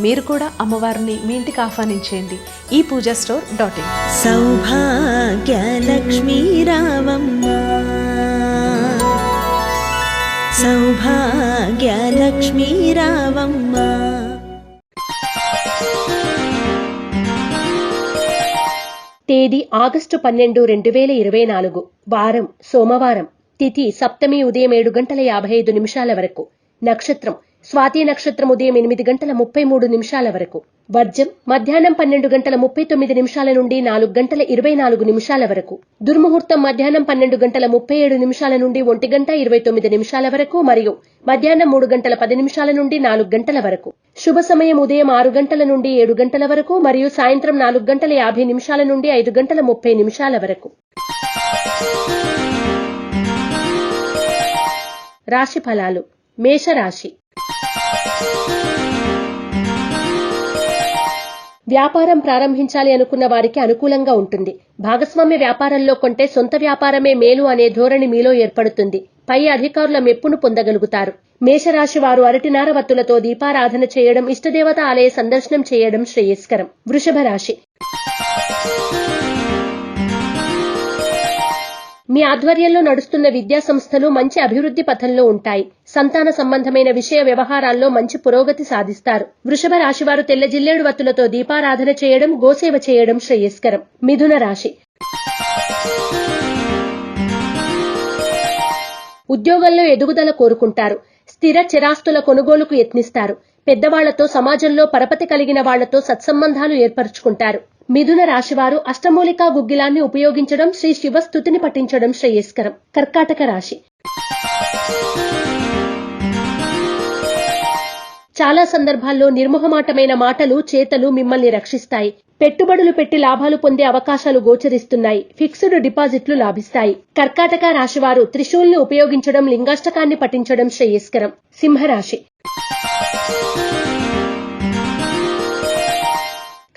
మీరు కూడా అమ్మవారిని మీ ఇంటికి ఆహ్వానించేయండి. ఈ Pooja store dot in. Sowbhagyalakshmi రావమ్మ. సౌభాగ్యలక్ష్మీ రావమ్మ. తేదీ ఆగస్టు పన్నెండు రెండు వేల ఇరవై నాలుగు వారం సోమవారం తిథి సప్తమి ఉదయం ఏడు గంటల యాభై ఐదు నిమిషాల వరకు. నక్షత్రం స్వాతి నక్షత్రం ఉదయం ఎనిమిది గంటల ముప్పై మూడు నిమిషాల వరకు. వర్జం మధ్యాహ్నం పన్నెండు గంటల ముప్పై తొమ్మిది నిమిషాల నుండి నాలుగు గంటల ఇరవై నాలుగు నిమిషాల వరకు. దుర్ముహూర్తం మధ్యాహ్నం పన్నెండు గంటల ముప్పై ఏడు నిమిషాల నుండి ఒంటి గంట ఇరవై తొమ్మిది నిమిషాల వరకు మరియు మధ్యాహ్నం మూడు గంటల పది నిమిషాల నుండి నాలుగు గంటల వరకు. శుభ సమయం ఉదయం ఆరు గంటల నుండి ఏడు గంటల వరకు మరియు సాయంత్రం నాలుగు గంటల యాభై నిమిషాల నుండి ఐదు గంటల ముప్పై నిమిషాల వరకు. రాశి ఫలాలు. మేషరాశి. వ్యాపారం ప్రారంభించాలి అనుకున్న వారికి అనుకూలంగా ఉంటుంది. భాగస్వామ్య వ్యాపారంలో కొంటే సొంత వ్యాపారమే మేలు అనే ధోరణి మీలో ఏర్పడుతుంది. పై అధికారుల మెప్పును పొందగలుగుతారు. మేషరాశి వారు అరటినార వత్తులతో దీపారాధన చేయడం ఇష్టదేవత ఆలయ సందర్శనం చేయడం శ్రేయస్కరం. వృషభ రాశి మీ ఆధ్వర్యంలో నడుస్తున్న విద్యా సంస్థలు మంచి అభివృద్ధి పథంలో ఉంటాయి. సంతాన సంబంధమైన విషయ వ్యవహారాల్లో మంచి పురోగతి సాధిస్తారు. వృషభ రాశి వారు తెల్ల జిల్లేడు వత్తులతో దీపారాధన చేయడం గోసేవ చేయడం శ్రేయస్కరం. మిథున రాశి. ఉద్యోగంలో ఎదుగుదల కోరుకుంటారు. స్థిర చిరాస్తుల కొనుగోలుకు యత్నిస్తారు. పెద్దవాళ్ళతో సమాజంలో పరపతి కలిగిన వాళ్ళతో సత్సంబంధాలు ఏర్పరచుకుంటారు. మిథున రాశివారు అష్టమూలికా గుగ్గిలాన్ని ఉపయోగించడం శ్రీ శివస్థుతిని పఠించడం శ్రేయస్కరం. కర్కాటక రాశి. చాలా సందర్భాల్లో నిర్మోహమాటమైన మాటలు చేతలు మిమ్మల్ని రక్షిస్తాయి. పెట్టుబడులు పెట్టి లాభాలు పొందే అవకాశాలు గోచరిస్తున్నాయి. ఫిక్స్డ్ డిపాజిట్లు లాభిస్తాయి. కర్కాటక రాశివారు త్రిశూల్ని ఉపయోగించడం లింగాష్టకాన్ని పఠించడం శ్రేయస్కరం. సింహరాశి.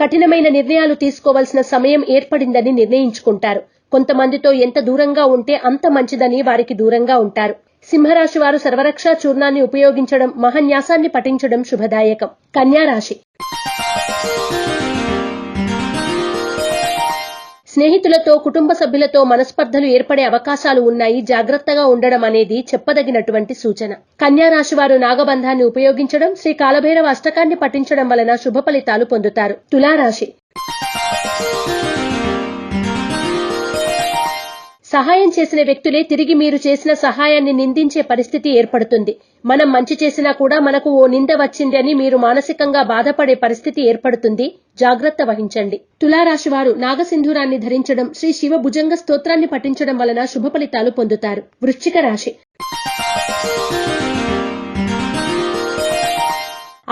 కఠినమైన నిర్ణయాలు తీసుకోవాల్సిన సమయం ఏర్పడిందని నిర్ణయించుకుంటారు. కొంతమందితో ఎంత దూరంగా ఉంటే అంత మంచిదని వారికి దూరంగా ఉంటారు. సింహరాశి వారు సర్వరక్షా చూర్ణాన్ని ఉపయోగించడం మహాన్యాసాన్ని పఠించడం శుభదాయకం. కన్యారాశి స్నేహితులతో కుటుంబ సభ్యులతో మనస్పర్ధలు ఏర్పడే అవకాశాలు ఉన్నాయి. జాగ్రత్తగా ఉండడం అనేది చెప్పదగినటువంటి సూచన. కన్యా రాశి వారు నాగబంధాన్ని ఉపయోగించడం శ్రీ కాలభైరవ అష్టకాన్ని పఠించడం వలన శుభ ఫలితాలు పొందుతారు. తులారాశి. సహాయం చేసిన వ్యక్తులే తిరిగి మీరు చేసిన సహాయాన్ని నిందించే పరిస్థితి ఏర్పడుతుంది. మనం మంచి చేసినా కూడా మనకు ఓ నింద వచ్చింది అని మీరు మానసికంగా బాధపడే పరిస్థితి ఏర్పడుతుంది. జాగ్రత్త వహించండి. తులారాశి వారు నాగసింధూరాన్ని ధరించడం శ్రీ శివ భుజంగ స్తోత్రాన్ని పఠించడం వలన శుభ ఫలితాలు పొందుతారు. వృశ్చిక రాశి.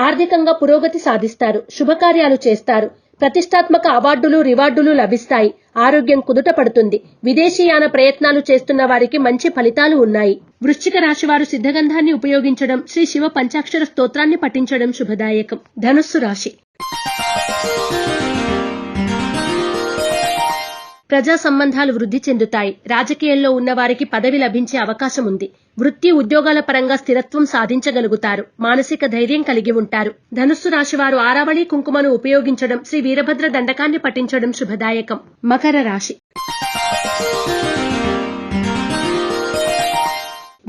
ఆర్థికంగా పురోగతి సాధిస్తారు. శుభకార్యాలు చేస్తారు. ప్రతిష్టాత్మక అవార్డులు రివార్డులు లభిస్తాయి. ఆరోగ్యం కుదుట పడుతుంది. విదేశీయాన ప్రయత్నాలు చేస్తున్న వారికి మంచి ఫలితాలు ఉన్నాయి. వృశ్చిక రాశి వారు సిద్ధగంధాన్ని ఉపయోగించడం శ్రీ శివ పంచాక్షర స్తోత్రాన్ని పఠించడం శుభదాయకం. ధనుస్సు రాశి. ప్రజా సంబంధాలు వృద్ధి చెందుతాయి. రాజకీయాల్లో ఉన్నవారికి పదవి లభించే అవకాశం ఉంది. వృత్తి ఉద్యోగాల పరంగా స్థిరత్వం సాధించగలుగుతారు. మానసిక ధైర్యం కలిగి ఉంటారు. ధనుస్సు రాశి వారు ఆరావళి కుంకుమను ఉపయోగించడం శ్రీ వీరభద్ర దండకాన్ని పఠించడం శుభదాయకం. మకర రాశి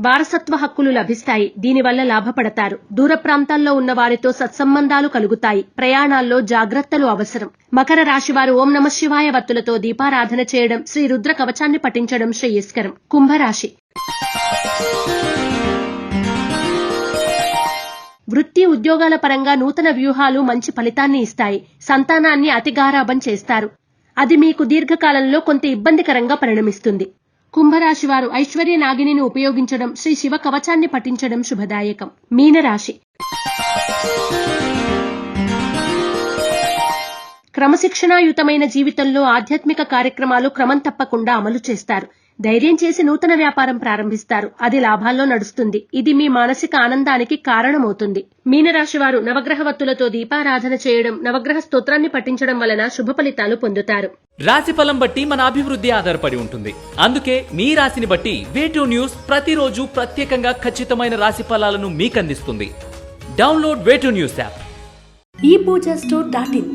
వారసత్వ హక్కులు లభిస్తాయి. దీనివల్ల లాభపడతారు. దూర ప్రాంతాల్లో ఉన్న వారితో సత్సంబంధాలు కలుగుతాయి. ప్రయాణాల్లో జాగ్రత్తలు అవసరం. మకర రాశి వారు ఓం నమ శివాయ వత్తులతో దీపారాధన చేయడం శ్రీ రుద్ర కవచాన్ని పఠించడం శ్రేయస్కరం. కుంభరాశి. వృత్తి ఉద్యోగాల పరంగా నూతన వ్యూహాలు మంచి ఫలితాన్ని ఇస్తాయి. సంతానాన్ని అతిగారాబం చేస్తారు. అది మీకు దీర్ఘకాలంలో కొంత ఇబ్బందికరంగా పరిణమిస్తుంది. కుంభరాశి వారు ఐశ్వర్య నాగిని ఉపయోగించడం శ్రీ శివ కవచాన్ని పఠించడం శుభదాయకం. మీనరాశి. క్రమశిక్షణాయుతమైన జీవితంలో ఆధ్యాత్మిక కార్యక్రమాలు క్రమం తప్పకుండా అమలు చేస్తారు. ధైర్యం చేసి నూతన వ్యాపారం ప్రారంభిస్తారు. అది లాభాల్లో నడుస్తుంది. ఇది మీ మానసిక ఆనందానికి కారణమవుతుంది. మీనరాశి వారు నవగ్రహ వత్తులతో దీపారాధన చేయడం నవగ్రహ స్తోత్రాన్ని పఠించడం వలన శుభ ఫలితాలు పొందుతారు. రాశి ఫలం బట్టి మన అభివృద్ధి ఆధారపడి ఉంటుంది. అందుకే మీ రాశిని బట్టి వేటూ న్యూస్ ప్రతిరోజు ప్రత్యేకంగా ఖచ్చితమైన రాశి ఫలాలను మీకు అందిస్తుంది డౌన్లోడ్ వేటూ న్యూస్ యాప్. ఈ పూజ స్టోర్ డాట్ ఇన్.